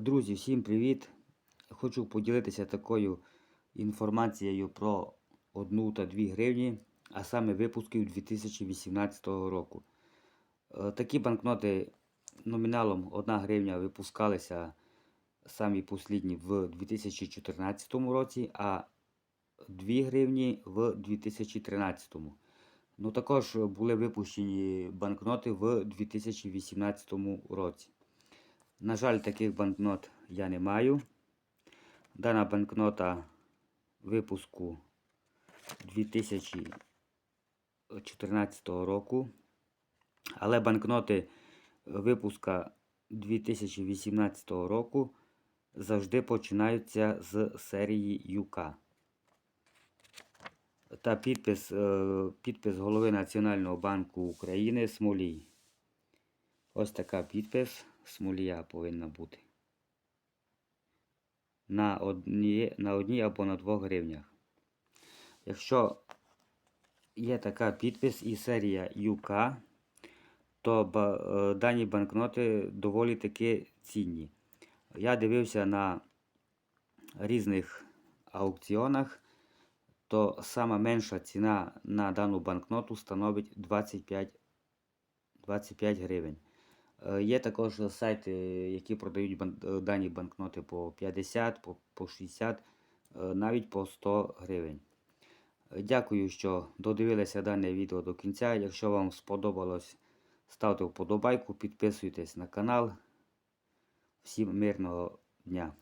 Друзі, всім привіт! Хочу поділитися такою інформацією про 1 та 2 гривні, а саме випусків 2018 року. Е, Такі банкноти номіналом 1 гривня випускалися самі послідні в 2014 році, а 2 гривні в 2013. Ну, також були випущені банкноти в 2018 році. На жаль, таких банкнот я не маю. Дана банкнота випуску 2014 року. Але банкноти випуска 2018 року завжди починаються з серії ЮК. Та підпис, е, підпис голови Національного банку України Смолій. Ось така підпис Смолія повинна бути. На одній, на одній або на двох гривнях. Якщо є така підпис і серія ЮК, то е, дані банкноти доволі таки цінні. Я дивився на різних аукціонах, то сама менша ціна на дану банкноту становить 25, 25 гривень. Е, Є також сайти, які продають е, дані банкноти по 50, по, по 60, е, навіть по 100 гривень. Дякую, що додивилися дане відео до кінця. Якщо вам сподобалось, ставте вподобайку, підписуйтесь на канал. Всім мирного дня!